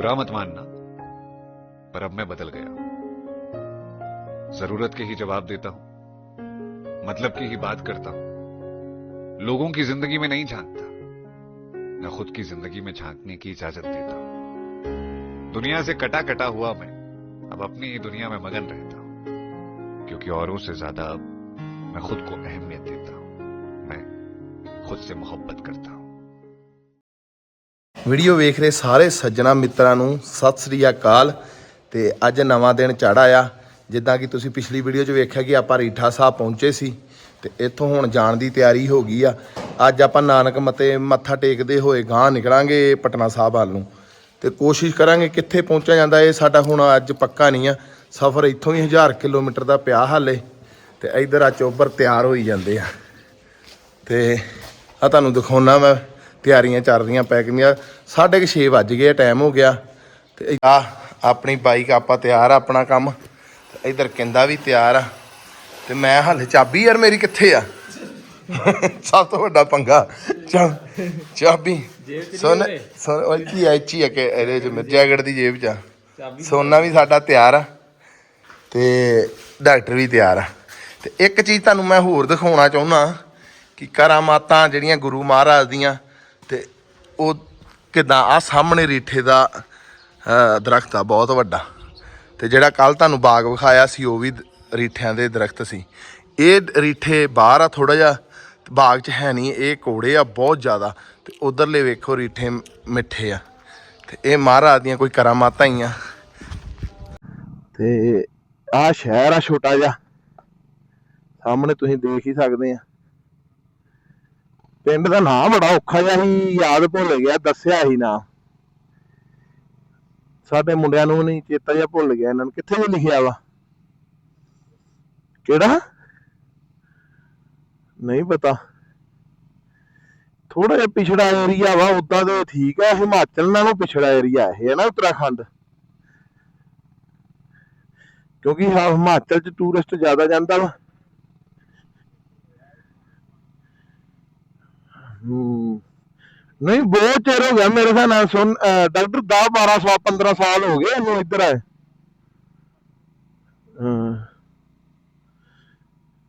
बुरा मत मानना, पर अब मैं बदल गया ज़रूरत के ही जवाब देता हूँ मतलब की ही बात करता हूँ। लोगों की ज़िंदगी में नहीं झांकता मैं खुद की ज़िंदगी में झांकने की इजाज़त देता हूँ। दुनिया से कटा कटा हुआ मैं, अब अपनी ही दुनिया में मगन रहता हूँ, क्योंकि औरों से ज़्यादा अब मैं खुद को अहमियत देता हूँ, मैं खुद से मोहब्बत करता हूँ। ਵੀਡੀਓ ਵੇਖ ਰਹੇ ਸਾਰੇ ਸੱਜਣਾ ਮਿੱਤਰਾਂ ਨੂੰ ਸਤਿ ਸ੍ਰੀ ਅਕਾਲ ਤੇ ਅੱਜ ਨਵਾਂ ਦਿਨ ਚੜ੍ਹ ਆ ਜਿੱਦਾਂ ਕਿ ਤੁਸੀਂ ਪਿਛਲੀ ਵੀਡੀਓ 'ਚ ਵੇਖਿਆ ਕਿ ਆਪਾਂ ਰੀਠਾ ਸਾਹਿਬ ਪਹੁੰਚੇ ਸੀ ਤੇ ਇੱਥੋਂ ਹੁਣ ਜਾਣ ਦੀ ਤਿਆਰੀ ਹੋ ਗਈ ਆ। ਅੱਜ ਆਪਾਂ ਨਾਨਕ ਮਤੇ ਮੱਥਾ ਟੇਕਦੇ ਹੋਏ ਗਾਂ ਨਿਕਲਾਂਗੇ ਪਟਨਾ ਸਾਹਿਬ ਵੱਲ ਨੂੰ। ਤੇ ਕੋਸ਼ਿਸ਼ ਕਰਾਂਗੇ ਕਿੱਥੇ ਪਹੁੰਚਿਆ ਜਾਂਦਾ, ਇਹ ਸਾਡਾ ਹੁਣ ਅੱਜ ਪੱਕਾ ਨਹੀਂ ਆ। ਸਫ਼ਰ ਇੱਥੋਂ ਹੀ 1000 ਕਿਲੋਮੀਟਰ ਦਾ ਪਿਆ ਹਾਲੇ ਤੇ ਇਧਰ ਆ ਚੋਬਰ ਤਿਆਰ ਹੋਈ ਜਾਂਦੇ ਆ। ਤੇ ਆ ਤੁਹਾਨੂੰ ਦਿਖਾਉਣਾ ਮੈਂ। ਤਿਆਰੀਆਂ ਚੱਲ ਰਹੀਆਂ ਪੈਕਿੰਗ ਦੀਆਂ ਸਾਢੇ ਕੁ ਛੇ ਵੱਜ ਗਏ ਟਾਈਮ ਹੋ ਗਿਆ। ਤੇ ਆ ਆਪਣੀ ਬਾਈਕ ਆਪਾਂ ਤਿਆਰ ਆ ਆਪਣਾ ਕੰਮ। ਇਧਰ ਕਿੰਦਾ ਵੀ ਤਿਆਰ ਆ। ਤੇ ਮੈਂ ਹਾਲੇ ਚਾਬੀ ਯਾਰ ਮੇਰੀ ਕਿੱਥੇ ਆ? ਸਭ ਤੋਂ ਵੱਡਾ ਪੰਗਾ। ਚਾਬੀ ਸੁਣ ਸੁਣ ਉਹ ਕੀ ਆ ਇੱਚੀ ਆ ਕਿ ਇਹਦੇ ਚ ਜੈਕਟ ਦੀ ਜੇਬ ਚ ਆ। ਸੋਨਾ ਵੀ ਸਾਡਾ ਤਿਆਰ ਆ। ਤੇ ਡਾਕਟਰ ਵੀ ਤਿਆਰ ਆ। ਤੇ ਇੱਕ ਚੀਜ਼ ਤੁਹਾਨੂੰ ਮੈਂ ਹੋਰ ਦਿਖਾਉਣਾ ਚਾਹੁੰਦਾ ਕਿ ਕਰਾਮਾਤਾਂ ਜਿਹੜੀਆਂ ਗੁਰੂ ਮਹਾਰਾਜ ਦੀਆਂ ਉਹ ਕਿਦਾਂ ਆ ਸਾਹਮਣੇ ਰੀਠੇ ਦਾ ਦਰਖਤ ਆ, ਬਹੁਤ ਵੱਡਾ। ਤੇ ਜਿਹੜਾ ਕੱਲ ਤੁਹਾਨੂੰ ਬਾਗ ਵਿਖਾਇਆ ਸੀ, ਉਹ ਵੀ ਰੀਠਿਆਂ ਦੇ ਦਰਖਤ ਸੀ। ਇਹ ਰੀਠੇ ਬਾਹਰ ਆ ਥੋੜਾ ਜਿਹਾ ਬਾਗ 'ਚ ਹੈ ਨਹੀਂ, ਇਹ ਕੋੜੇ ਆ ਬਹੁਤ ਜ਼ਿਆਦਾ। ਤੇ ਉਧਰਲੇ ਵੇਖੋ ਰੀਠੇ ਮਿੱਠੇ ਆ। ਤੇ ਇਹ ਮਹਾਰਾਜ ਦੀਆਂ ਕੋਈ ਕਰਾਮਾਤਾਂ ਹੀ ਆ। ਤੇ ਆ ਸ਼ਹਿਰ ਆ ਛੋਟਾ ਜਿਹਾ। ਸਾਹਮਣੇ ਤੁਸੀਂ ਦੇਖ ਹੀ ਸਕਦੇ ਆ। ਪਿੰਡ ਦਾ ਨਾਮ ਬੜਾ ਔਖਾ ਜਿਹਾ ਸੀ, ਯਾਦ ਭੁੱਲ ਗਿਆ, ਦੱਸਿਆ ਹੀ ਨਾ। ਸਾਡੇ ਮੁੰਡਿਆਂ ਨੂੰ ਨਹੀਂ, ਚੇਤਾ ਜਿਹਾ ਭੁੱਲ ਗਿਆ ਇਹਨਾਂ ਨੂੰ। ਕਿੱਥੇ ਜਿਹਾ ਲਿਖਿਆ ਵਾ? ਕਿਹੜਾ? ਨਹੀਂ ਪਤਾ। ਥੋੜਾ ਜਿਹਾ ਪਿਛੜਾ ਏਰੀਆ ਵਾ, ਉਦਾਂ ਤੇ ਠੀਕ ਹੈ ਹਿਮਾਚਲ ਨਾਲੋਂ ਪਿਛੜਾ ਏਰੀਆ ਇਹ, ਹੈ ਨਾ ਉੱਤਰਾਖੰਡ। ਕਿਉਂਕਿ ਹਾਂ ਹਿਮਾਚਲ ਚ ਟੂਰਿਸਟ ਜ਼ਿਆਦਾ ਜਾਂਦਾ ਵਾ। ਨਹੀਂ, ਬਹੁਤ ਚਿਰ ਹੋ ਗਿਆ ਮੇਰੇ ਹਿਸਾਬ ਨਾਲ ਸੁਣ ਡਾਕਟਰ 10 12 ਸਾਲ 15 ਸਾਲ ਹੋ ਗਏ ਇਹਨੂੰ ਇੱਧਰ ਆਏ।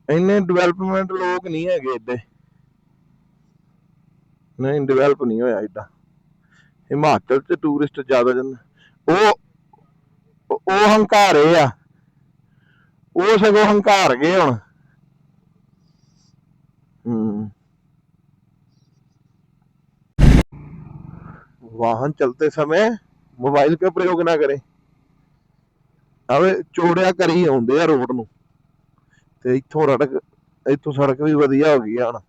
ਇੰਨੇ ਡਿਵੈਲਪਮੈਂਟ ਲੋਕ ਨਹੀਂ ਹੈਗੇ ਇੱਥੇ ਨਹੀਂ ਡਿਵੈਲਪ ਨਹੀਂ ਹੋਇਆ ਇੱਦਾਂ। ਹਿਮਾਚਲ ਚ ਟੂਰਿਸਟ ਜ਼ਿਆਦਾ ਜਾਂਦੇ ਉਹ ਉਹ ਹੰਕਾਰੇ ਆ। ਉਹ ਸਗੋਂ ਹੰਕਾਰ ਗਏ ਹੁਣ। ਹੂੰ। वाहन चलते समय मोबाइल का प्रयोग ना करें ਆਵੇ ਚੋੜਿਆ ਕਰੀ ਆਉਂਦੇ ਆ ਰੋਡ ਨੂੰ ਤੇ ਇੱਥੋਂ ਰੜਕ ਇੱਥੋਂ ਸੜਕ ਵੀ ਵਧੀਆ ਹੋ ਗਈ ਆ ਹੁਣ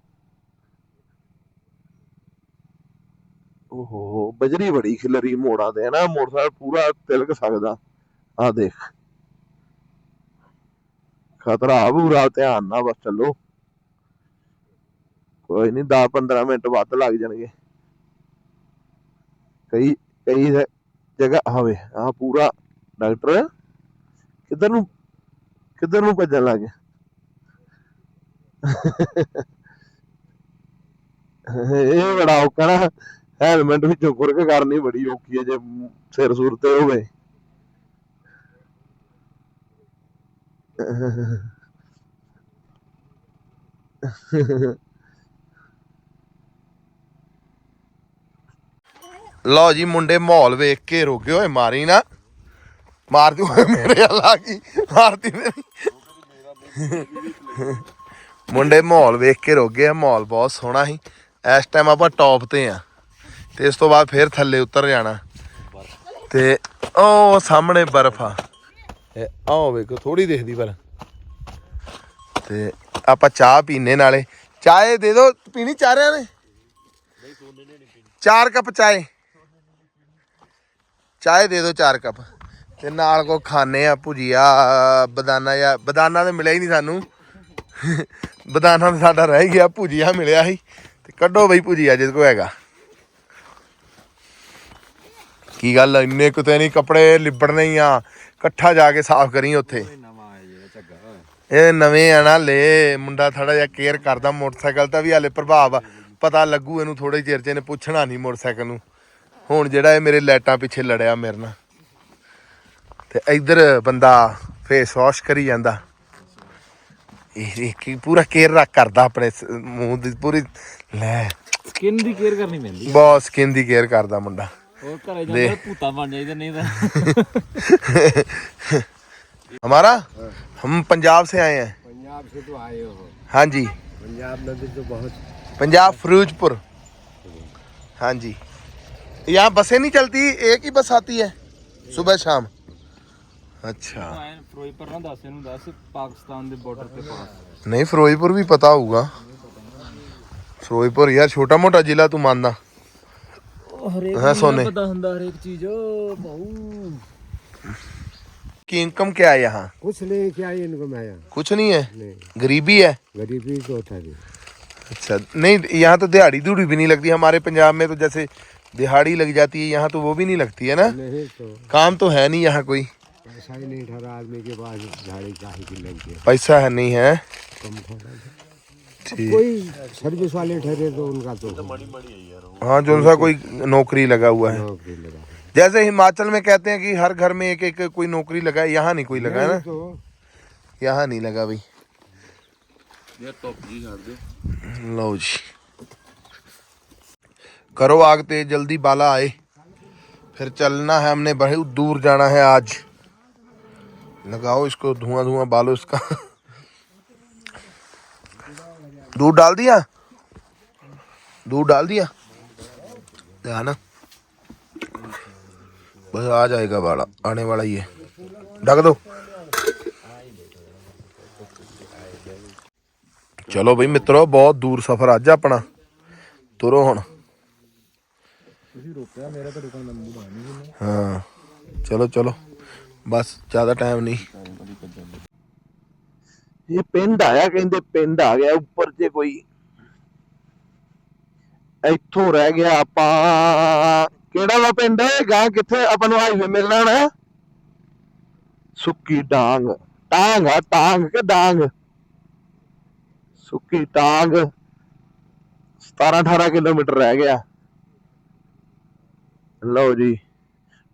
ਓਹੋ ਬਜਰੀ ਬੜੀ ਖਿਲਰੀ ਮੋੜਾਂ ਦੇ ਨਾ ਮੋਟਰਸਾਈਕਲ ਪੂਰਾ ਤਿਲਕ ਸਕਦਾ ਆ ਦੇਖ ਖਤਰਾ ਪੂਰਾ ਧਿਆਨ ਨਾਲ ਬਸ ਚੱਲੋ ਕੋਈ ਨਹੀਂ 10 15 ਮਿੰਟ ਵੱਧ ਲੱਗ ਜਾਣਗੇ ਕਈ ਕਈ ਜਗ੍ਹਾ ਹਵੇ ਆ ਪੂਰਾ ਡਾਕਟਰ ਕਿੱਧਰ ਨੂੰ ਕਿੱਧਰ ਨੂੰ ਭੱਜਣ ਲੱਗ ਇਹ ਬੜਾ ਔਖਾ ਨਾ। ਹੈਲਮਟ ਵਿੱਚੋਂ ਖੁਰਕ ਕਰਨੀ ਬੜੀ ਔਖੀ ਹੈ ਜੇ ਸਿਰ ਸੁਰ ਤੇ ਹੋਵੇ। ਲਓ ਜੀ, ਮੁੰਡੇ ਮਾਹੌਲ ਵੇਖ ਕੇ ਰੋਗੇ ਓਏ, ਮਾਰੀ ਨਾ। ਮਾਰਦੀ ਓਏ, ਮੇਰੇ ਹਲਾ ਕੀ ਮਾਰਦੀ ਮੇਰੀ। ਮੁੰਡੇ ਮਾਹੌਲ ਵੇਖ ਕੇ ਰੋਗੇ ਆ। ਮਾਹੌਲ ਬਹੁਤ ਸੋਹਣਾ ਸੀ। ਇਸ ਟਾਈਮ ਆਪਾਂ ਟੌਪ ਤੇ ਆ। ਤੇ ਇਸ ਤੋਂ ਬਾਅਦ ਫੇਰ ਥੱਲੇ ਉਤਰ ਜਾਣਾ। ਤੇ ਉਹ ਸਾਹਮਣੇ ਬਰਫ ਆ। ਆਹ ਵੇਖੋ ਥੋੜੀ ਦਿਖਦੀ ਪਰ ਤੇ ਆਪਾਂ ਚਾਹ ਪੀਨੇ ਨਾਲੇ। ਚਾਹੇ ਦੇ ਦੋ ਪੀਣੀ ਚਾਰਿਆਂ ਨੇ? ਚਾਰ ਕੱਪ ਚਾਹੇ। ਚਾਹ ਦੇ ਦਿਓ ਚਾਰ ਕੱਪ। ਤੇ ਨਾਲ ਕੋ ਖਾਣੇ ਆ ਭੁਜੀਆ ਬਦਾਨਾ ਜਾਂ ਬਦਾਨਾ ਤੇ ਮਿਲਿਆ ਹੀ ਨਹੀਂ ਸਾਨੂੰ। ਬਦਾਨਾ ਤਾਂ ਸਾਡਾ ਰਹਿ ਗਿਆ ਭੁਜੀਆ ਮਿਲਿਆ ਸੀ। ਤੇ ਕੱਢੋ ਬਈ ਭੁਜੀਆ ਜਿਹਦੇ ਕੋ ਹੈਗਾ। ਕੀ ਗੱਲ ਇੰਨੇ ਕੁਤੇ ਨਹੀਂ ਕੱਪੜੇ ਲਿਬੜਨੇ ਹੀ ਆ। ਇਕੱਠਾ ਜਾ ਕੇ ਸਾਫ਼ ਕਰੀ ਉੱਥੇ। ਇਹ ਨਵੇਂ ਆ ਨਾ ਲੈ ਮੁੰਡਾ ਥੋੜਾ ਜਿਹਾ ਕੇਅਰ ਕਰਦਾ ਮੋਟਰਸਾਈਕਲ ਦਾ ਵੀ ਹਾਲੇ ਪ੍ਰਭਾਵ ਆ। ਪਤਾ ਲੱਗੂ ਇਹਨੂੰ ਥੋੜੇ ਚਿਰ ਚ ਇਹਨੇ ਪੁੱਛਣਾ ਨਹੀਂ ਮੋਟਰਸਾਈਕਲ ਨੂੰ। ਹੁਣ ਜਿਹੜਾ ਇਹ ਮੇਰੇ ਲਾਈਟਾਂ ਪਿੱਛੇ ਲੜਿਆ ਮੇਰੇ ਨਾਲ ਤੇ ਇੱਧਰ ਬੰਦਾ ਫੇਸ ਵਾਸ਼ ਕਰੀ ਜਾਂਦਾ ਇਹ ਇਹ ਕੀ ਪੂਰਾ ਕੇਅਰ ਰੱਖ ਕਰਦਾ ਆਪਣੇ ਸ- ਮੂੰਹ ਦੀ ਪੂਰੀ ਲੈ ਸਕਿਨ ਦੀ ਕੇਅਰ ਕਰਨੀ ਪੈਂਦੀ ਬਹੁਤ ਸਕਿਨ ਦੀ ਕੇਅਰ ਕਰਦਾ ਮੁੰਡਾ ਹੋਰ ਘਰੇ ਜਾਂਦਾ ਭੂਤਾ ਬਣ ਜਾਈਦਾ ਨਹੀਂ ਤਾਂ हमारा हम पंजाब से आए हैं पंजाब से तो आए हो हाँ जी पंजाब नदी तो बहुत पंजाब फिरोजपुर हाँ जी यहाँ बसें नहीं चलती एक ही बस आती है सुबह शाम अच्छा ਐਨ ਫਿਰੋਜ਼ਪੁਰ ਨਾ ਦੱਸ ਇਹਨੂੰ ਦੱਸ ਪਾਕਿਸਤਾਨ ਦੇ ਬਾਰਡਰ ਤੇ ਪਾਸ नहीं फिरोजपुर भी पता होगा फिरोजपुर यार छोटा मोटा जिला तू मानना ਹਰੇਕ ਹਾਂ, ਸੋਨੇ। ਪਤਾ ਹੁੰਦਾ ਹਰੇਕ ਚੀਜ਼ ਬਹੁ की इनकम क्या है यहाँ कुछ नहीं क्या इनको मैं यहाँ कुछ नहीं है नहीं गरीबी है गरीबी तो था जी अच्छा नहीं यहाँ तो दिहाड़ी दूड़ी भी नहीं लगती हमारे पंजाब में तो जैसे दिहाड़ी लग जाती है यहाँ तो वो भी नहीं लगती है ना? तो। काम तो है नहीं यहाँ कोई। पैसा ही नहीं आदमी के पास पैसा है नहीं है? सर्विस वाले ठहरे तो उनका तो हाँ जो सा कोई नौकरी लगा हुआ है। जैसे हिमाचल में कहते हैं कि हर घर में एक एक कोई नौकरी लगा है यहाँ नहीं कोई लगा है ना? तो। यहाँ नहीं लगा भाई। लो जी। करो आग ते जल्दी बाला आए फिर चलना है हमने बहुत दूर जाना है आज लगाओ इसको धुआं धुआं बालो इसका दूध डाल दिया दूध डाल दिया ध्यान बस आ जाएगा बाड़ा आने वाला ही है ढक दो ਚਲੋ ਬਈ ਮਿੱਤਰੋ ਬਹੁਤ ਦੂਰ ਸਫ਼ਰ ਅੱਜ ਆਪਣਾ ਤੁਰੋ ਹੁਣ ਤੁਸੀਂ ਰੋਕਿਆ ਮੇਰਾ ਤਾਂ ਰੁਕਣ ਦਾ ਮੂਡ ਨਹੀਂ ਹਾਂ ਚਲੋ ਚਲੋ। ਬਸ ਜ਼ਿਆਦਾ ਟਾਈਮ ਨਹੀਂ। ਇਹ ਪਿੰਡ ਆਇਆ ਕਹਿੰਦੇ ਪਿੰਡ ਆ ਗਿਆ ਉੱਪਰ ਤੇ ਕੋਈ ਇੱਥੋਂ ਰਹਿ ਗਿਆ ਆਪਾਂ। ਕਿਹੜਾ ਵਾ ਪਿੰਡ? ਗਾਂ ਕਿੱਥੇ ਆਪਾਂ ਨੂੰ ਹਾਈਵੇ ਮਿਲਣਾ ਨਾ? ਸੁੱਕੀ ਡਾਂਗ। ਟਾਂਗ ਆ ਟਾਂਗ ਕਿ ਡਾਂਗ? ਸੁੱਕੀ ਟਾਂਗ 17 18 ਕਿਲੋਮੀਟਰ ਰਹਿ ਗਿਆ। ਲਓ ਜੀ,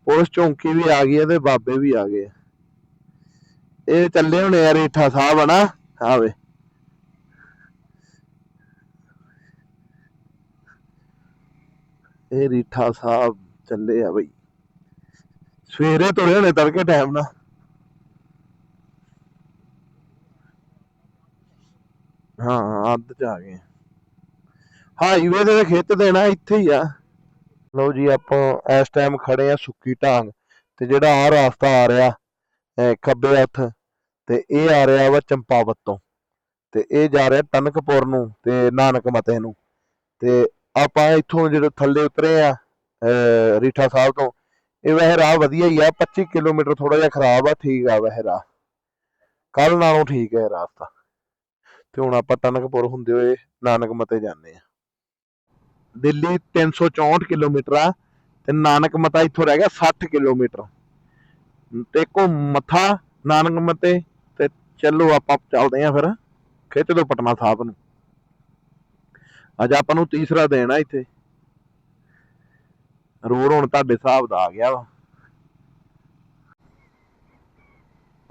ਪੁਲਿਸ ਚੌਂਕੀ ਵੀ ਆ ਗਈ ਹੈ ਤੇ ਬਾਬੇ ਵੀ ਆ ਗਏ ਇਹ ਚੱਲੇ ਹੋਣੇ ਆ ਰੇਠਾ ਸਾਹਿਬ ਹਨਾ ਆਵੇ ਇਹ ਰੀਠਾ ਸਾਹਿਬ ਚੱਲੇ ਆ ਬਈ। ਸਵੇਰੇ ਤੁਰੇ ਹੋਣੇ ਤੜਕੇ ਟਾਈਮ ਨਾਲ। ਹਾਂ, ਅੱਧ ਚ ਆ ਗਏ। ਹਾਈਵੇ ਤੇ ਖਿੱਚ ਦੇਣਾ, ਇੱਥੇ ਹੀ ਆ। ਲਓ ਜੀ, ਆਪਾਂ ਇਸ ਟਾਈਮ ਖੜੇ ਆ ਸੁੱਕੀ ਢਾਂਗ ਤੇ ਜਿਹੜਾ ਆ ਰਾਸਤਾ ਆ ਰਿਹਾ ਖੱਬੇ ਹੱਥ ਤੇ ਇਹ ਆ ਰਿਹਾ ਵਾ ਚੰਪਾਵਤ ਤੋਂ ਤੇ ਇਹ ਜਾ ਰਿਹਾ ਟਨਕਪੁਰ ਨੂੰ ਤੇ ਨਾਨਕ ਮਤੇ ਨੂੰ ਤੇ ਆਪਾਂ ਇੱਥੋਂ ਜਦੋਂ ਥੱਲੇ ਉਤਰੇ ਆ ਰੀਠਾ ਸਾਹਿਬ ਤੋਂ, ਇਹ ਵੈਸੇ ਰਾਹ ਵਧੀਆ ਹੀ ਆ 25 ਕਿਲੋਮੀਟਰ ਥੋੜਾ ਜਿਹਾ ਖਰਾਬ ਆ, ਠੀਕ ਆ ਵੈਸੇ ਰਾਹ। ਕੱਲ ਨਾਲੋਂ ਠੀਕ ਹੈ ਇਹ ਰਸਤਾ। ਤੇ ਹੁਣ ਆਪਾਂ ਟਨਕਪੁਰ ਹੁੰਦੇ ਹੋਏ ਨਾਨਕ ਮਤੇ ਜਾਂਦੇ ਆ ਦਿੱਲੀ 364 ਕਿਲੋਮੀਟਰ ਆ ਤੇ ਨਾਨਕ ਮਤਾ ਇੱਥੋਂ ਰਹਿ ਗਿਆ 60 ਕਿਲੋਮੀਟਰ। ਤੇ ਕੋ ਮੱਥਾ ਨਾਨਕ ਮਤੇ ਤੇ ਚੱਲੋ ਆਪਾਂ ਚੱਲਦੇ ਆ ਫਿਰ ਖਿੱਚ ਦੋ ਪਟਨਾ ਸਾਹਿਬ ਨੂੰ। ਅੱਜ ਆਪਾਂ ਨੂੰ ਤੀਸਰਾ ਦਿਨ ਆ ਇੱਥੇ। ਰੋਡ ਹੁਣ ਤੁਹਾਡੇ ਹਿਸਾਬ ਦਾ ਆ ਗਿਆ ਵਾ।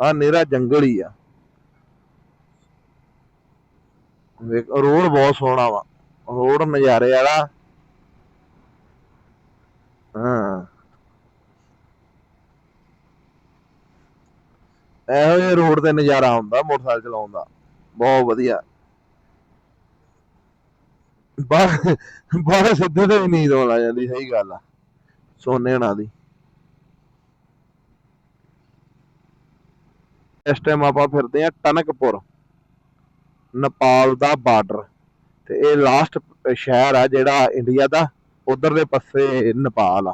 ਆ ਨੇਰਾ ਜੰਗਲ ਹੀ ਆ। ਵੇਖ, ਰੋਡ ਬਹੁਤ ਸੋਹਣਾ ਵਾ। ਰੋਡ ਨਜ਼ਾਰੇ ਵਾਲਾ ਹਾਂ। ਇਹੋ ਜਿਹੇ ਰੋਡ ਤੇ ਨਜ਼ਾਰਾ ਆਉਂਦਾ ਮੋਟਰਸਾਈਕਲ ਚਲਾਉਣ ਦਾ। ਬਹੁਤ ਵਧੀਆ। ਬਾਹਰ ਬਾਹਰ ਸਿੱਧੇ ਤੇ ਵੀ ਨੀਂਦ ਆਉਣ ਲੱਗ ਜਾਂਦੀ, ਸਹੀ ਗੱਲ ਆ। ਸੋਨੇ ਹਣਾ ਦੀ। ਇਸ ਟਾਈਮ ਆਪਾਂ ਫਿਰਦੇ ਆ ਟਨਕਪੁਰ, ਨੇਪਾਲ ਦਾ ਬਾਰਡਰ। ਤੇ ਇਹ ਲਾਸਟ ਸ਼ਹਿਰ ਆ ਜਿਹੜਾ ਇੰਡੀਆ ਦਾ ਉਧਰ ਦੇ ਪਾਸੇ ਨੇਪਾਲ ਆ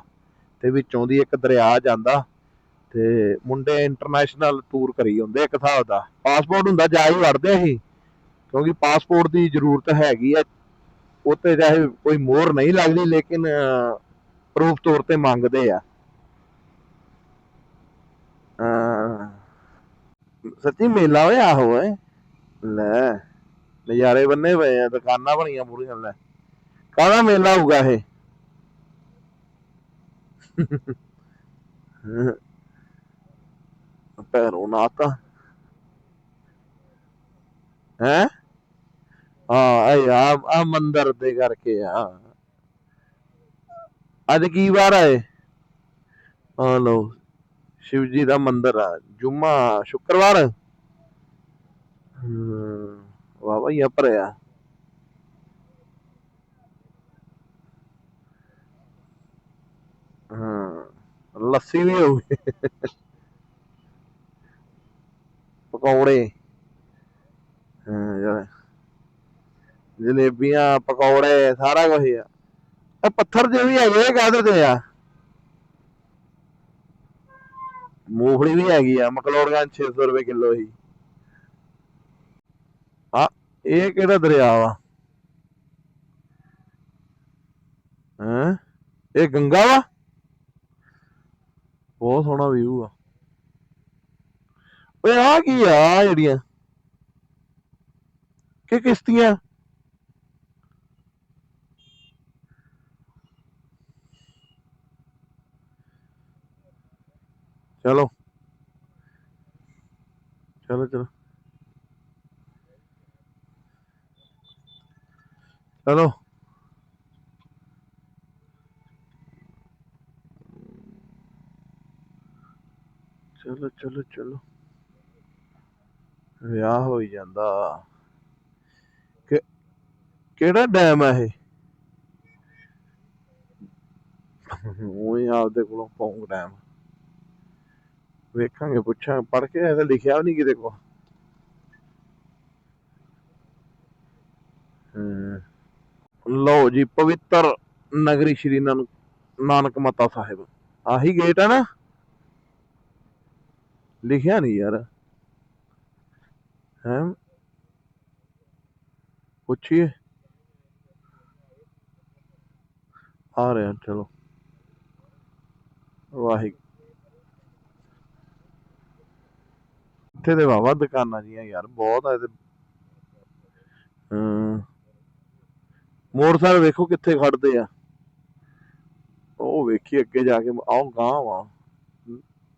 ਤੇ ਵਿੱਚੋਂ ਦੀ ਇੱਕ ਦਰਿਆ ਜਾਂਦਾ ਤੇ ਮੁੰਡੇ ਇੰਟਰਨੈਸ਼ਨਲ ਟੂਰ ਕਰੀ ਹੁੰਦੇ ਇੱਕ ਹਿਸਾਬ ਦਾ। ਪਾਸਪੋਰਟ ਹੁੰਦਾ ਜਾ ਹੀ ਵੜਦੇ ਅਸੀਂ ਕਿਉਂਕਿ ਪਾਸਪੋਰਟ ਦੀ ਜ਼ਰੂਰਤ ਹੈਗੀ ਆ ਉੱਤੇ ਚਾਹੇ ਕੋਈ ਮੋਹਰ ਨਹੀਂ ਲੱਗਦੀ ਲੇਕਿਨ ਪ੍ਰੂਫ ਤੌਰ ਤੇ ਮੰਗਦੇ ਆ। ਅਹ, ਸੱਚੀ ਮੇਲਾ ਹੋਇਆ ਆਹੋ ਲੈ ਨਜ਼ਾਰੇ ਬੰਨੇ ਪਏ ਆ ਦੁਕਾਨਾਂ ਬਣੀਆਂ ਪੂਰੀਆਂ ਲੈ। ਕਾਹਦਾ ਮੇਲਾ ਹੋਊਗਾ ਇਹ? ਪੈਰੋਂ ਨਾਤਾ ਹੈ? ਹਾਂ ਇਹ ਆ ਆ ਮੰਦਰ ਦੇ ਕਰਕੇ ਆ। ਅੱਜ ਕੀ ਵਾਰ ਆਏ ਆ ਲੋ ਸ਼ਿਵ ਜੀ ਦਾ ਮੰਦਰ ਆ। ਜੁਮਾ ਸ਼ੁੱਕਰਵਾਰ। ਹਮ, ਵਾਹ ਵਾਹ ਇਹ ਭਰਿਆ। ਹਾਂ, ਲੱਸੀ ਵੀ ਹੋਊਗੀ ਪਕੌੜੇ। ਹਾਂ, ਯਾਰ। ਜਲੇਬੀਆਂ, ਪਕੌੜੇ, ਸਾਰਾ ਕੁਝ ਆ। ਇਹ ਪੱਥਰ ਜੇ ਵੀ ਹੈਗੇ ਕਾਹਦੇ ਤੇ ਆ? ਮੂੰਗਫਲੀ ਵੀ ਹੈਗੀ ਆ, ਮਕਲੋੜਗੰਜ 600 ਰੁਪਏ ਕਿਲੋ ਹੀ ਆ, ਇਹ ਕਿਹੜਾ ਦਰਿਆ ਵਾ? ਹੈਂ? ਇਹ ਗੰਗਾ ਵਾ? ਬਹੁਤ ਸੋਹਣਾ ਵਿਊ ਆ। ਓਏ ਆ ਕੀ ਆ ਜਿਹੜੀਆਂ? ਕਿ ਕਿਸ਼ਤੀਆਂ? ਚਲੋ। ਚਲੋ ਚਲੋ। ਚਲੋ। ਚਲੋ ਚਲੋ ਚਲੋ। ਵਿਆਹ ਹੋਈ ਜਾਂਦਾ। ਕਿ, ਕਿਹੜਾ ਡੈਮ ਆ ਇਹ? ਉਹ ਆਪਦੇ ਕੋਲੋਂ ਪੌਂਗ ਡੈਮ ਵੇਖਾਂਗੇ, ਪੁੱਛਾਂ ਪੜ ਕੇ ਇਹ ਤਾਂ ਲਿਖਿਆ ਵੀ ਨਹੀਂ ਕਿਤੇ ਕੋ ਲਓ ਜੀ, ਪਵਿੱਤਰ ਨਗਰੀ ਸ਼੍ਰੀ ਨਾਨਕ ਨਾਨਕ ਮਤਾ ਸਾਹਿਬ। ਆਹੀ ਗੇਟ ਆ ਨਾ? ਲਿਖਿਆ ਨਹੀਂ ਯਾਰ। ਹੈ? ਪੁੱਛੀਏ। ਆ ਰਹੇ, ਚਲੋ। ਵਾਹਿਗੁਰੂ। ਇੱਥੇ ਤੇ ਵਾਵਾ ਦੁਕਾਨਾਂ ਜੀਆਂ ਯਾਰ, ਬਹੁਤ ਆ ਤੇ ਹਮ ਮੋਟਰਸਾਈਕਲ ਵੇਖੋ ਕਿੱਥੇ ਖੜਦੇ ਆ। ਉਹ ਵੇਖੀ ਅੱਗੇ ਜਾ ਕੇ, ਆਹ ਗਾਂ ਵਾ।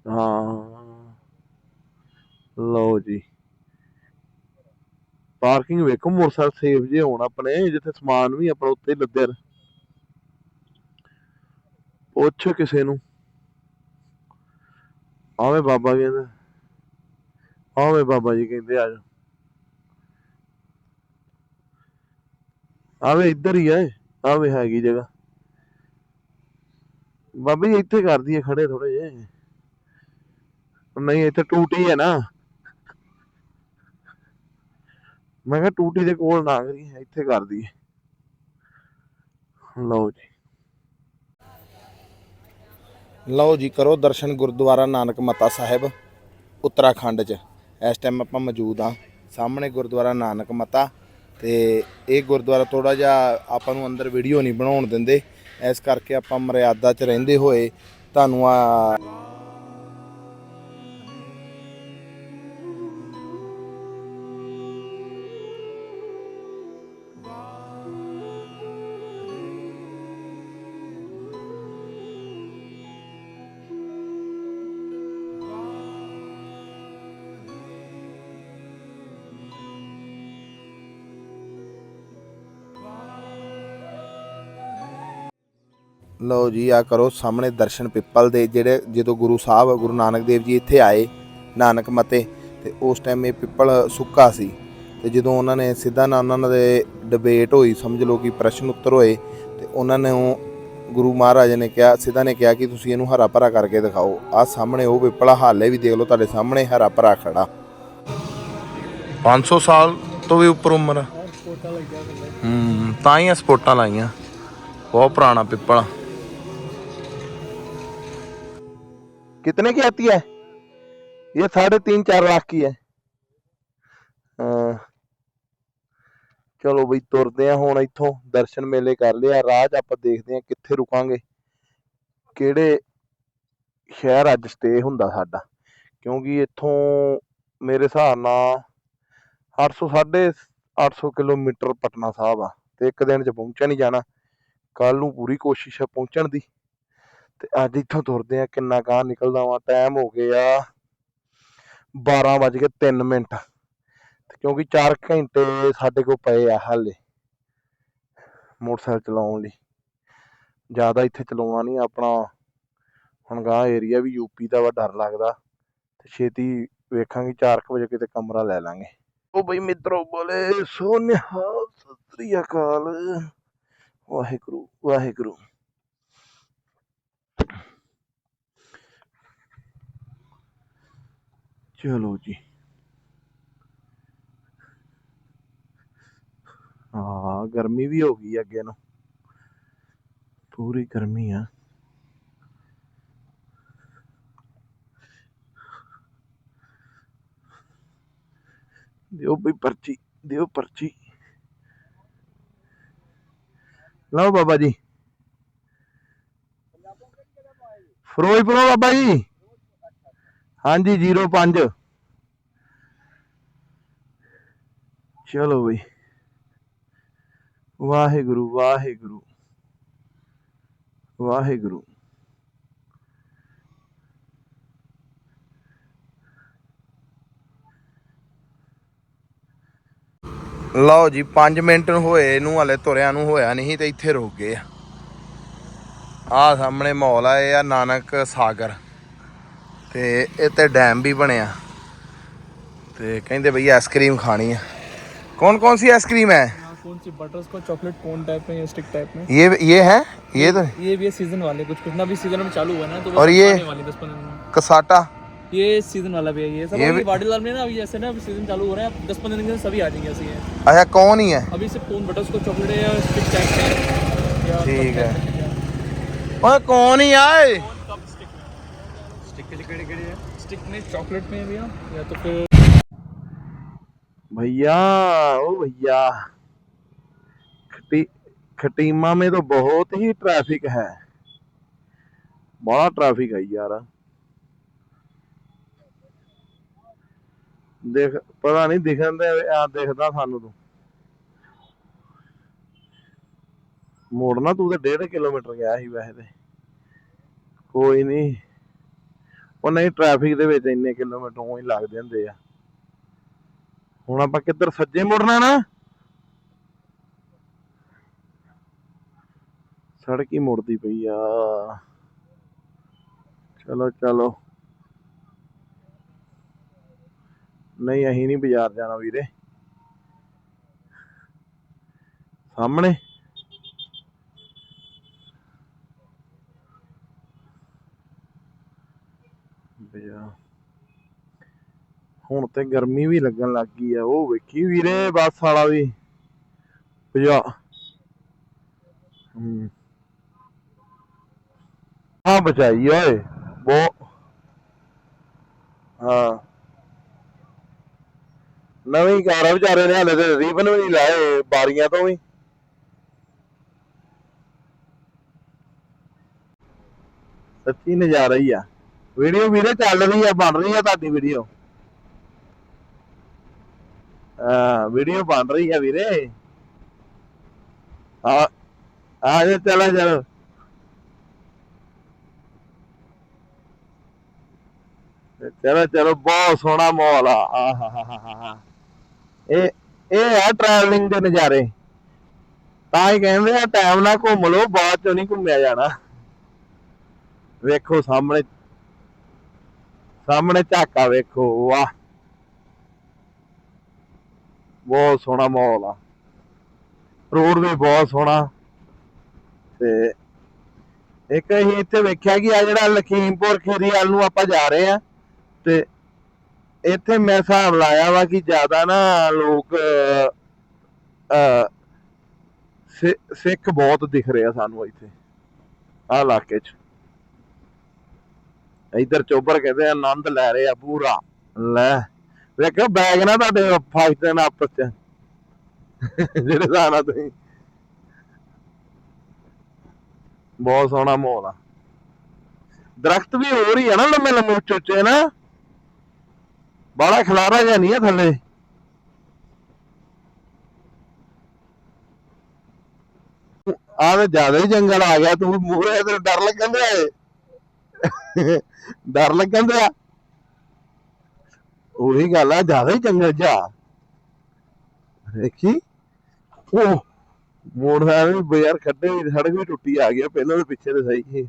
ਹਾਂ। ਲਓ ਜੀ। ਪਾਰਕਿੰਗ ਵੇਖੋ, ਮੋਟਰਸਾਈਕਲ ਸੇਫ ਜੇ ਹੋਣ ਆਪਣੇ, ਜਿੱਥੇ ਸਮਾਨ ਵੀ ਆਪਣਾ ਉੱਤੇ ਲੱਦਿਆ ਪੁੱਛ ਕਿਸੇ ਨੂੰ। ਆਵੇ ਬਾਬਾ ਕਹਿੰਦਾ, ਆਵੇ ਬਾਬਾ ਜੀ ਕਹਿੰਦੇ, ਆ ਜਾ ਆਵੇ ਇੱਧਰ ਹੀ ਆ ਆਵੇ ਹੈਗੀ ਜਗ੍ਹਾ। ਬਾਬਾ ਜੀ ਇੱਥੇ ਕਰਦੀ ਹੈ ਖੜੇ ਥੋੜੇ ਜੇ ਨਹੀਂ, ਇੱਥੇ ਟੂਟੀ ਹੈ ਨਾ। ਮੈਂ ਕਿਹਾ ਟੂਟੀ ਦੇ ਕੋਲ ਨਾ ਕਰੀ ਇੱਥੇ ਕਰ ਦਈਏ। ਲਓ ਜੀ। ਲਓ ਜੀ, ਕਰੋ ਦਰਸ਼ਨ ਗੁਰਦੁਆਰਾ ਨਾਨਕ ਮਤਾ ਸਾਹਿਬ, ਉੱਤਰਾਖੰਡ 'ਚ। ਇਸ ਟਾਈਮ ਆਪਾਂ ਮੌਜੂਦ ਆ ਸਾਹਮਣੇ ਗੁਰਦੁਆਰਾ ਨਾਨਕ ਮਤਾ ਤੇ ਇਹ ਗੁਰਦੁਆਰਾ ਥੋੜਾ ਜਿਹਾ ਆਪਾਂ ਨੂੰ ਅੰਦਰ ਵੀਡੀਓ ਨਹੀਂ ਬਣਾਉਣ ਦਿੰਦੇ। ਇਸ ਕਰਕੇ ਆਪਾਂ ਮਰਿਆਦਾ 'ਚ ਰਹਿੰਦੇ ਹੋਏ ਤੁਹਾਨੂੰ ਆ ਲਓ ਜੀ ਆ ਕਰੋ ਸਾਹਮਣੇ ਦਰਸ਼ਨ ਪਿੱਪਲ ਦੇ ਜਿਹੜੇ ਜਦੋਂ ਗੁਰੂ ਸਾਹਿਬ, ਗੁਰੂ ਨਾਨਕ ਦੇਵ ਜੀ ਇੱਥੇ ਆਏ ਨਾਨਕ ਮਤੇ ਤੇ ਉਸ ਟਾਈਮ ਇਹ ਪਿੱਪਲ ਸੁੱਕਾ ਸੀ ਤੇ ਜਦੋਂ ਉਹਨਾਂ ਨੇ ਸਿੱਧਾ ਨਾਲ ਉਹਨਾਂ ਦੇ ਡਿਬੇਟ ਹੋਈ, ਸਮਝ ਲਓ ਕਿ ਪ੍ਰਸ਼ਨ ਉੱਤਰ ਹੋਏ ਤੇ ਉਹਨਾਂ ਨੇ ਗੁਰੂ ਮਹਾਰਾਜ ਨੇ ਕਿਹਾ, ਸਿੱਧਾ ਨੇ ਕਿਹਾ ਕਿ ਤੁਸੀਂ ਇਹਨੂੰ ਹਰਾ ਭਰਾ ਕਰਕੇ ਦਿਖਾਓ। ਆ ਸਾਹਮਣੇ ਉਹ ਪਿੱਪਲ ਹਾਲੇ ਵੀ ਦੇਖ ਲਓ ਤੁਹਾਡੇ ਸਾਹਮਣੇ ਹਰਾ ਭਰਾ ਖੜਾ। 500 ਸਾਲ ਤੋਂ ਵੀ ਉੱਪਰ ਉਮਰ ਹੂੰ, ਤਾਂ ਹੀ ਸਪੋਰਟਾਂ ਲਾਈਆਂ। ਬਹੁਤ ਪੁਰਾਣਾ ਪਿੱਪਲ कितने की आती है ये साढ़े तीन चार लाख की है हाँ। ਚਲੋ ਬਈ ਤੁਰਦੇ ਆ ਹੁਣ ਇੱਥੋਂ ਦਰਸ਼ਨ ਮੇਲੇ ਕਰ ਲਿਆ ਰਾਹ 'ਚ ਆਪਾਂ ਦੇਖਦੇ ਆ ਕਿੱਥੇ ਰੁਕਾਂਗੇ ਕਿਹੜੇ ਸ਼ਹਿਰ ਅੱਜ ਸਟੇ ਹੁੰਦਾ ਸਾਡਾ ਕਿਉਂਕਿ ਇੱਥੋਂ ਮੇਰੇ ਹਿਸਾਬ ਨਾਲ 800 ਸਾਢੇ 800 ਕਿਲੋਮੀਟਰ ਪਟਨਾ ਸਾਹਿਬ ਆ ਤੇ ਇੱਕ ਦਿਨ 'ਚ ਪਹੁੰਚਿਆ ਨਹੀਂ ਜਾਣਾ ਕੱਲ ਨੂੰ ਪੂਰੀ ਕੋਸ਼ਿਸ਼ ਹੈ ਪਹੁੰਚਣ ਦੀ ਤੇ ਅੱਜ ਇੱਥੋਂ ਤੁਰਦੇ ਆ, ਕਿੰਨਾ ਗਾਂ ਨਿਕਲਦਾ ਵਾ ਟਾਈਮ ਹੋ ਗਿਆ 12 ਵਜ ਕੇ 3 ਮਿੰਟ। ਕਿਉਂਕਿ 4 ਘੰਟੇ ਸਾਡੇ ਕੋਲ ਪਏ ਆ ਹਾਲੇ ਮੋਟਰਸਾਈਕਲ ਚਲਾਉਣ ਲਈ। ਜ਼ਿਆਦਾ ਇੱਥੇ ਚਲਾਉਣਾ ਨਹੀਂ ਆਪਣਾ, ਹੁਣ ਗਾਂ ਏਰੀਆ ਵੀ ਯੂਪੀ ਦਾ ਵਾ ਡਰ ਲੱਗਦਾ। ਤੇ ਛੇਤੀ ਵੇਖਾਂਗੇ 4 ਵਜੇ ਕਿਤੇ ਕਮਰਾ ਲੈ ਲਾਂਗੇ। ਉਹ ਬਈ ਮਿੱਤਰੋ ਬੋਲੇ ਸੋਨਿਹਾ ਸਤਿ ਸ੍ਰੀ ਅਕਾਲ। ਵਾਹਿਗੁਰੂ ਵਾਹਿਗੁਰੂ। ਚਲੋ ਜੀ। ਹਾਂ, ਗਰਮੀ ਵੀ ਹੋ ਗਈ ਅੱਗੇ ਨੂੰ। ਪੂਰੀ ਗਰਮੀ ਆ। ਦਿਓ ਬਈ ਪਰਚੀ, ਦਿਓ ਪਰਚੀ। ਲਓ ਬਾਬਾ ਜੀ। ਫਿਰੋਜ਼ਪੁਰੋਂ ਬਾਬਾ ਜੀ। ਹਾਂਜੀ 05 ਚਲੋ ਬਈ। ਵਾਹਿਗੁਰੂ ਵਾਹਿਗੁਰੂ। ਵਾਹਿਗੁਰੂ। ਲਓ ਜੀ 5 ਮਿੰਟ ਹੋਏ, ਇਹਨੂੰ ਹਲੇ ਤੁਰਿਆਂ ਨੂੰ ਹੋਇਆ ਨਹੀਂ, ਤੇ ਇੱਥੇ ਰੁਕ ਗਏ ਆ। ਆਹ ਸਾਹਮਣੇ ਮੌਲ ਆ, ਇਹ ਆ ਨਾਨਕ ਸਾਗਰ। ਤੇ ਇਹ ਤੇ ਡੈਮ ਵੀ ਬਣਿਆ ਤੇ ਕਹਿੰਦੇ ਭਈ ਆਈਸਕ੍ਰੀਮ ਖਾਣੀ ਆ कौन कौन सी आइसक्रीम है यहाँ कौन सी butter scotch chocolate cone type में या स्टिक टाइप में ये ये है ये तो ये भी है सीजन वाले कुछ कुछ ना भी सीजन में चालू हुआ है ना तो और बस ये? आने वाले दस पंद्रह दिन में कसाटा ये सीजन वाला भी है ये सब ये अभी भी- वाडीलाल में ना अभी जैसे ना अभी सीजन चालू हो रहा है अब दस पंद्रह दिन के अंदर सभी आ जाएंगे ऐसे ही है अच्छा कौन ही है अभी सिर्फ कोन बटर स्कॉच चॉकलेट है या स्टिक टाइप में या ठीक है। कप टाइप में, ओए कौन ही आए स्टिक में चॉकलेट में भैया या तो फिर भैया ओ भैया खटी खटीमा में तो बहुत ही ट्रैफिक है बड़ा ट्रैफिक है यार देख पता नहीं दिखन दे आ दिखदा सानू तू ਮੋੜਨਾ ਤੂੰ ਤੇ 1.5 ਕਿਲੋਮੀਟਰ ਗਿਆ ਸੀ ਵੈਸੇ ਤੇ ਕੋਈ ਨਹੀਂ ਉਹ ਨਹੀਂ ਟ੍ਰੈਫਿਕ ਦੇ ਵਿੱਚ ਇੰਨੇ ਕਿਲੋਮੀਟਰ ਉਹ ਲੱਗਦੇ ਹੁੰਦੇ ਆ। ਹੁਣ ਆਪਾਂ ਕਿੱਧਰ ਸੱਜੇ ਮੁੜਨਾ ਨਾ? ਸੜਕ ਹੀ ਮੁੜਦੀ ਪਈ ਆ। ਚਲੋ ਚਲੋ। ਨਹੀਂ, ਅਸੀਂ ਨਹੀਂ ਬਾਜ਼ਾਰ ਜਾਣਾ ਵੀਰੇ। ਸਾਹਮਣੇ। ਬਾਜ਼ਾਰ ਹੁਣ ਤੇ ਗਰਮੀ ਵੀ ਲੱਗਣ ਲੱਗ ਗਈ ਆ, ਉਹ ਵੇਖੀ ਵੀਰੇ ਬੱਸ ਵਾਲਾ ਵੀ। ਭਜਾ ਹਾਂ। ਬਚਾਈ ਓਏ ਬੋ ਹਾਂ। ਨਵੀਂ ਕਾਰ ਵਿਚਾਰੇ ਨੇ, ਹਲੇ ਤੇ ਰੀਬਨ ਵੀ ਨਹੀਂ ਲਾਏ, ਬਾਰੀਆਂ ਤੋਂ ਵੀ। ਸੱਚੀ ਨਜ਼ਾਰਾ ਹੀ ਆ। ਵੀਡੀਓ ਵੀਰੇ ਚੱਲ ਰਹੀ ਆ, ਬਣ ਰਹੀ ਆ ਤੁਹਾਡੀ ਵੀਡੀਓ। ਹਾਂ ਵੀਡੀਓ ਬਣ ਰਹੀ ਆ ਵੀਰੇ। ਆ ਆ ਜਾ ਚਲਾ ਚਲੋ ਚਲੋ ਚਲੋ, ਬਹੁਤ ਸੋਹਣਾ ਮਾਹੌਲ ਆ। ਆਹਾਹਾਹਾ ਇਹ ਇਹ ਆ ਟਰੈਵਲਿੰਗ ਦੇ ਨਜ਼ਾਰੇ। ਤਾਂ ਹੀ ਕਹਿੰਦੇ ਆ ਟਾਈਮ ਨਾਲ ਘੁੰਮ ਲਓ, ਬਾਅਦ ਚੋਂ ਨਹੀਂ ਘੁੰਮਿਆ ਜਾਣਾ। ਵੇਖੋ ਸਾਹਮਣੇ ਸਾਹਮਣੇ ਝਾਕਾ ਵੇਖੋ ਵਾਹ। ਬਹੁਤ ਸੋਹਣਾ ਮਾਹੌਲ ਆ। ਰੋਡ ਵੀ ਬਹੁਤ ਸੋਹਣਾ। ਤੇ ਇੱਕ ਅਸੀਂ ਇੱਥੇ ਵੇਖਿਆ ਕਿ ਆ ਜਿਹੜਾ ਲਖੀਮਪੁਰ ਖੀਰੀ ਵੱਲ ਨੂੰ ਆਪਾਂ ਜਾ ਰਹੇ ਆ ਤੇ ਇੱਥੇ ਮੈਂ ਹਿਸਾਬ ਲਾਇਆ ਵਾ ਕਿ ਜ਼ਿਆਦਾ ਨਾ ਲੋਕ ਅਹ, ਸਿ- ਸਿੱਖ ਬਹੁਤ ਦਿਖ ਰਹੇ ਆ ਸਾਨੂੰ ਇੱਥੇ ਆਹ ਇਲਾਕੇ 'ਚ। ਇੱਧਰ ਚੋਬਰ ਕਹਿੰਦੇ ਆਨੰਦ ਲੈ ਰਹੇ ਆ ਪੂਰਾ। ਲੈ ਵੇਖੋ ਬੈਗ ਨਾ ਤੁਹਾਡੇ ਫਸਦੇ ਨੇ ਆਪਸ 'ਚ। ਜਿਹੜੇ ਹਿਸਾਬ ਤੁਸੀਂ ਬਹੁਤ ਸੋਹਣਾ ਮਾਹੌਲ ਆ। ਦਰਖਤ ਵੀ ਹੋਰ ਹੀ ਆ ਨਾ ਲੰਮੇ ਲੰਮੇ ਉੱਚੇ ਨਾ। ਬੜਾ ਖਲਾਰਾ ਜਿਹਾ ਨਹੀਂ ਆ ਥੱਲੇ। ਆ ਤੇ ਜ਼ਿਆਦਾ ਹੀ ਜੰਗਲ ਆ ਗਿਆ, ਤੂੰ ਮੂਹਰੇ ਤੇ ਡਰ ਲੱਗਣ ਡਿਆ ਏ। ਡਰ ਲੱਗਣ ਦਿਆ। ਉਹੀ ਗੱਲ ਆ, ਜ਼ਿਆਦਾ ਹੀ ਜੰਗਲ ਜਾ। ਦੇਖੀ? ਉਹ ਮੋਟਰਸਾਈਕਲ ਵੀ ਯਾਰ ਖੱਡੇ ਵੀ ਸੜਕ ਵੀ ਟੁੱਟੀ ਆ ਗਿਆ ਪਹਿਲਾਂ ਤਾਂ ਪਿੱਛੇ ਤੇ ਸਹੀ ਸੀ।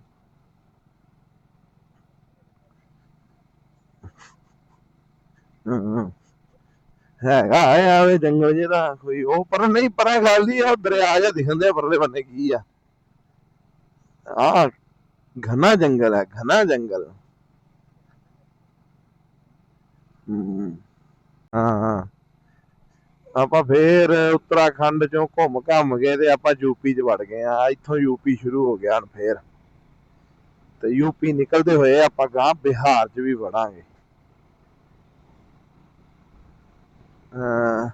ਹੈਗਾ ਆਵੇ ਜੰਗਲ ਜਿਹਦਾ ਕੋਈ ਉਹ, ਪਰ ਨਹੀਂ, ਪਰਾਂ ਗੱਲ ਨਹੀਂ ਆ ਦਰਿਆ ਜਿਹਾ ਦਿਖਦੇ ਪਰਲੇ ਬੰਨੇ ਕੀ ਆ। ਆ ਘਨਾ ਜੰਗਲ ਹੈ ਘਨਾ ਜੰਗਲ ਹਾਂ ਹਾਂ ਆਪਾਂ ਫੇਰ ਉੱਤਰਾਖੰਡ ਚੋਂ ਘੁੰਮ ਘੰਮ ਗਏ ਤੇ ਆਪਾਂ ਯੂਪੀ ਚ ਵੜ ਗਏ ਆ ਇੱਥੋਂ ਯੂਪੀ ਸ਼ੁਰੂ ਹੋ ਗਿਆ ਹੁਣ ਫੇਰ ਤੇ ਯੂਪੀ ਨਿਕਲਦੇ ਹੋਏ ਆਪਾਂ ਗਾਂ ਬਿਹਾਰ ਚ ਵੀ ਵੜਾਂਗੇ ਹਾਂ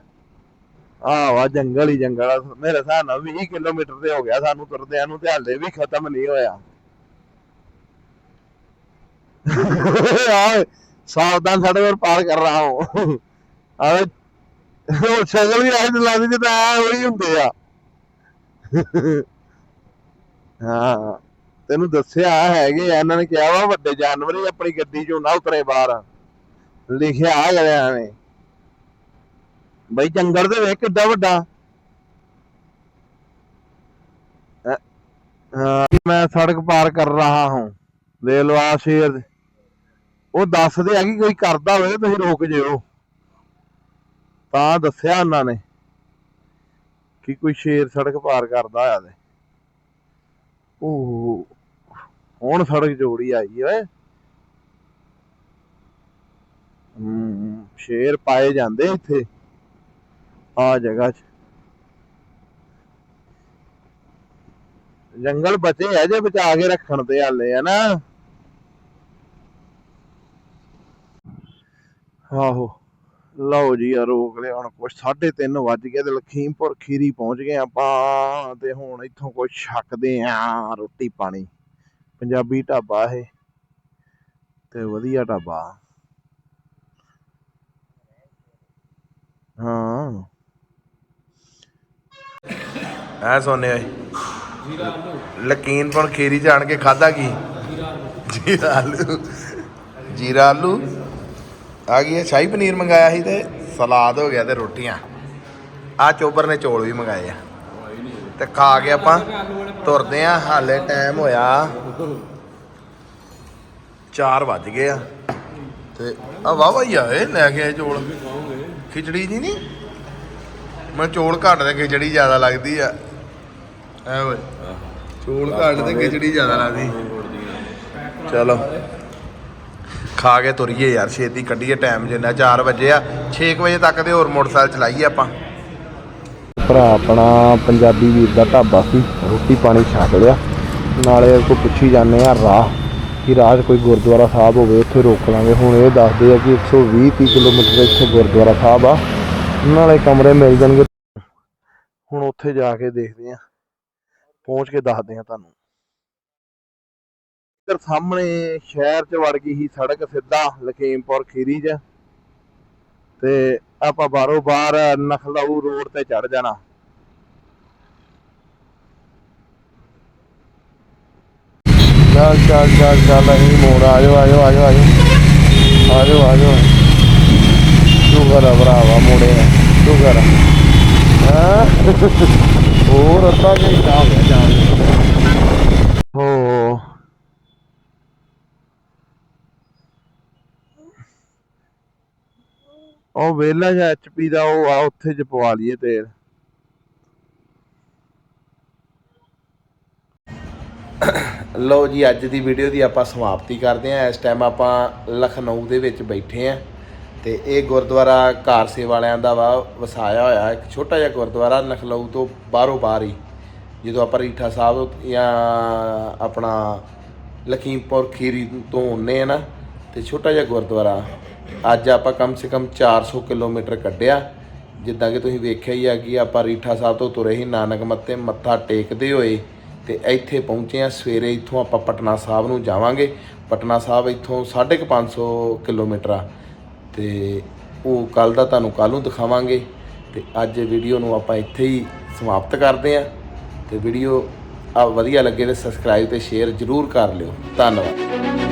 ਆਹ ਵਾ ਜੰਗਲ ਹੀ ਜੰਗਲ ਮੇਰੇ ਹਿਸਾਬ ਨਾਲ 20 ਕਿਲੋਮੀਟਰ ਤੇ ਹੋ ਗਿਆ ਸਾਨੂੰ ਤੁਰਦਿਆਂ ਨੂੰ ਤੇ ਹਾਲੇ ਵੀ ਖਤਮ ਨਹੀਂ ਹੋਇਆ ਆਹ ਸਾਵਧਾਨ ਸੜਕ ਪਰ ਪਾਰ ਕਰ ਰਹਾ ਹੂੰ। ਆਹ ਉਹ ਸ਼ਕਲ ਵੀ ਐਂ ਲੱਗਦੀ ਜਿੱਦਾਂ ਐ ਹੁੰਦੇ ਆ। ਹਾਂ ਤੈਨੂੰ ਦੱਸਿਆ ਹੈਗੇ ਆ, ਇਹਨਾਂ ਨੇ ਕਿਹਾ ਵਾ ਵੱਡੇ ਜਾਨਵਰ ਹੀ ਆਪਣੀ ਗੱਡੀ ਚੋਂ ਨਾ ਉਤਰੇ ਬਾਹਰ। ਲਿਖਿਆ ਆ ਗਲਿਆਂ ਨੇ। ਬਈ ਜੰਗਲ ਦੇ ਵੇਖ ਕਿੱਡਾ ਵੱਡਾ। ਅ- ਹਾਂ ਮੈਂ ਸੜਕ ਪਾਰ ਕਰ ਰਹਾ ਹੂੰ। ਦੇਖ ਲਓ ਆ ਸ਼ੇਰ। ਉਹ ਦੱਸਦੇ ਆ ਕਿ ਕੋਈ ਕਰਦਾ ਹੋਵੇ ਤੁਸੀਂ ਰੋਕ ਜਿਓ। ਤਾਂ ਦੱਸਿਆ ਉਹਨਾਂ ਨੇ ਕਿ ਕੋਈ ਸ਼ੇਰ ਸੜਕ ਪਾਰ ਕਰਦਾ ਹੋਇਆ ਤੇ। ਉਹ ਹੁਣ ਸੜਕ ਜੋੜੀ ਆਈ ਓਏ। ਹਮ ਸ਼ੇਰ ਪਾਏ ਜਾਂਦੇ ਇੱਥੇ, ਆ ਜਗ੍ਹਾ 'ਚ। ਜੰਗਲ ਬਚੇ ਆ ਜੇ ਬਚਾ ਕੇ ਰੱਖਣ ਤੇ ਹਾਲੇ ਆ ਨਾ। ਆਹੋ। ਲਓ ਜੀ ਆ ਰੋਕ ਲਿਆ, ਹੁਣ ਕੁਛ 3:30 ਵੱਜ ਗਏ ਤੇ ਲਖੀਮਪੁਰ ਖੀਰੀ ਪਹੁੰਚ ਗਏ ਆਪਾਂ ਤੇ ਹੁਣ ਇੱਥੋਂ ਕੁਛ ਛਕਦੇ ਆ ਰੋਟੀ ਪਾਣੀ। ਪੰਜਾਬੀ ਢਾਬਾ ਇਹ, ਤੇ ਵਧੀਆ ਢਾਬਾ। ਹਾਂ। ਐ ਸੋਨੇ ਓਏ ਲਕੀਨਪੁਰ ਖੀਰੀ ਜਾਣ ਕੇ ਖਾਦਾ ਕੀ? ਜੀਰਾ ਆਲੂ। ਜੀਰਾ ਆਲੂ? ਆ ਗਈ ਹੈ, ਸ਼ਾਹੀ ਪਨੀਰ ਮੰਗਾਇਆ ਸੀ ਤੇ ਸਲਾਦ ਹੋ ਗਿਆ ਤੇ ਰੋਟੀਆਂ। ਆ ਚੋਬਰ ਨੇ ਚੌਲ ਵੀ ਮੰਗਾਏ ਆ। ਤੇ ਖਾ ਕੇ ਆਪਾਂ ਤੁਰਦੇ ਆ, ਹਾਲੇ ਟਾਈਮ ਹੋਇਆ। 4 ਵੱਜ ਗਏ ਆ। ਤੇ ਆ ਵਾਹ ਵਾਹ ਆ, ਇਹ ਲੈ ਕੇ ਆਏ ਚੌਲ। ਖਿਚੜੀ ਜੀ ਨਹੀਂ? ਮੈਂ ਚੌਲ ਘੱਟ ਤੇ ਖਿਚੜੀ ਜ਼ਿਆਦਾ ਲੱਗਦੀ ਆ। ਐ ਓਏ। ਚੌਲ ਘੱਟ ਤੇ ਖਿਚੜੀ ਜ਼ਿਆਦਾ ਲੱਗਦੀ। ਚਲੋ। ਖਾ ਕੇ ਤੁਰੀਏ ਯਾਰ, ਛੇਤੀ ਕੱਢੀਏ ਟਾਈਮ ਜਿੰਨਾ 4 ਵਜੇ ਆ 6 ਵਜੇ ਤੱਕ ਦੇ ਹੋਰ ਮੋਟਰਸਾਈਕਲ ਚਲਾਈਏ ਆਪਾਂ। ਭਰਾ ਆਪਣਾ ਪੰਜਾਬੀ ਵੀਰ ਦਾ ਢਾਬਾ ਸੀ, ਰੋਟੀ ਪਾਣੀ ਛਕ ਲਿਆ। ਨਾਲੇ ਉਹ ਪੁੱਛੀ ਜਾਂਦੇ ਆ ਰਾਹ, ਕਿ ਰਾਹ 'ਚ ਕੋਈ ਗੁਰਦੁਆਰਾ ਸਾਹਿਬ ਹੋਵੇ, ਉੱਥੇ ਰੋਕ ਲਾਂਗੇ। ਹੁਣ ਇਹ ਦੱਸਦੇ ਆ ਕਿ 120 30 ਕਿਲੋਮੀਟਰ ਇੱਥੇ ਗੁਰਦੁਆਰਾ ਸਾਹਿਬ ਆ। ਨਾਲੇ ਕਮਰੇ ਮਿਲ ਜਾਣਗੇ। ਹੁਣ ਉੱਥੇ ਜਾ ਕੇ ਦੇਖਦੇ ਆ ਪਹੁੰਚ ਕੇ ਦੱਸਦੇ ਆ ਤੁਹਾਨੂੰ। ਇੱਧਰ ਸਾਹਮਣੇ ਸ਼ਹਿਰ ਚ ਵੜ ਗਈ ਸੀ ਸੜਕ ਸਿੱਧਾ, ਲਖੀਮਪੁਰ ਖੀਰੀ 'ਚ। ਤੇ ਆਪਾਂ ਬਾਰੋ ਬਾਰ ਨਖਲਾਊ ਰੋਡ ਤੇ ਚੜ ਜਾਣਾ। ਚੱਲ ਚੱਲ ਚੱਲ ਚੱਲ ਅਸੀਂ ਮੋੜ, ਆਜੋ ਆਜੋ ਆਜੋ ਆਜੋ। ਆਜੋ ਆਜੋ। ਸ਼ੁਕਰ ਆ ਭਰਾਵਾ, ਮੋੜੇ ਸ਼ੁਕਰ ਆ। ਹਾਂ? ਹੋਰ ਅੱਧਾ ਘੰਟਾ ਹੋ ਗਿਆ ਜਾਣ ਹੋ। ਉਹ ਵੇਲਾ ਜਿਹਾ ਐਚਪੀ ਦਾ, ਉਹ ਆ ਉੱਥੇ ਚ ਪਵਾ ਲਈਏ ਤੇਲ। ਲਓ ਜੀ, ਅੱਜ ਦੀ ਵੀਡੀਓ ਦੀ ਆਪਾਂ ਸਮਾਪਤੀ ਕਰਦੇ ਹਾਂ। ਇਸ ਟਾਈਮ ਆਪਾਂ ਲਖਨਊ ਦੇ ਵਿੱਚ ਬੈਠੇ ਹਾਂ। ਤੇ ਇਹ ਗੁਰਦੁਆਰਾ ਕਾਰਸੇ ਵਾਲਿਆਂ ਦਾ ਵਾ, ਵਸਾਇਆ ਹੋਇਆ। ਇੱਕ ਛੋਟਾ ਜਿਹਾ ਗੁਰਦੁਆਰਾ ਲਖਨਊ ਤੋਂ ਬਾਹਰੋਂ ਬਾਹਰ ਹੀ। ਜਦੋਂ ਆਪਾਂ ਰੀਠਾ ਸਾਹਿਬ ਜਾਂ ਆਪਣਾ ਲਖੀਮਪੁਰ ਖੀਰੀ ਤੋਂ ਹੁੰਨੇ ਆ ਨਾ, ਤੇ ਛੋਟਾ ਜਿਹਾ ਗੁਰਦੁਆਰਾ। ਅੱਜ ਆਪਾਂ ਕਮ ਸੇ ਕਮ 400 ਕਿਲੋਮੀਟਰ ਕੱਢਿਆ। ਜਿੱਦਾਂ ਕਿ ਤੁਸੀਂ ਵੇਖਿਆ ਹੀ ਆ ਕਿ ਆਪਾਂ ਰੀਠਾ ਸਾਹਿਬ ਤੋਂ ਤੁਰੇ ਹੀ ਨਾਨਕ ਮੱਤੇ ਮੱਥਾ ਟੇਕਦੇ ਹੋਏ ਤੇ ਇੱਥੇ ਪਹੁੰਚੇ ਆ। ਸਵੇਰੇ ਇੱਥੋਂ ਆਪਾਂ ਪਟਨਾ ਸਾਹਿਬ ਨੂੰ ਜਾਵਾਂਗੇ। ਪਟਨਾ ਸਾਹਿਬ ਇੱਥੋਂ 550 ਕਿਲੋਮੀਟਰ ਆ। ਤੇ ਉਹ ਕੱਲ ਦਾ ਤੁਹਾਨੂੰ ਕੱਲ ਨੂੰ ਦਿਖਾਵਾਂਗੇ। ਤੇ ਅੱਜ ਵੀਡੀਓ ਨੂੰ ਆਪਾਂ ਇੱਥੇ ਹੀ ਸਮਾਪਤ ਕਰਦੇ ਆ। ਤੇ ਵੀਡੀਓ ਆ ਵਧੀਆ ਲੱਗੇ ਤੇ ਸਬਸਕ੍ਰਾਈਬ ਤੇ ਸ਼ੇਅਰ ਜ਼ਰੂਰ ਕਰ ਲਿਓ। ਧੰਨਵਾਦ।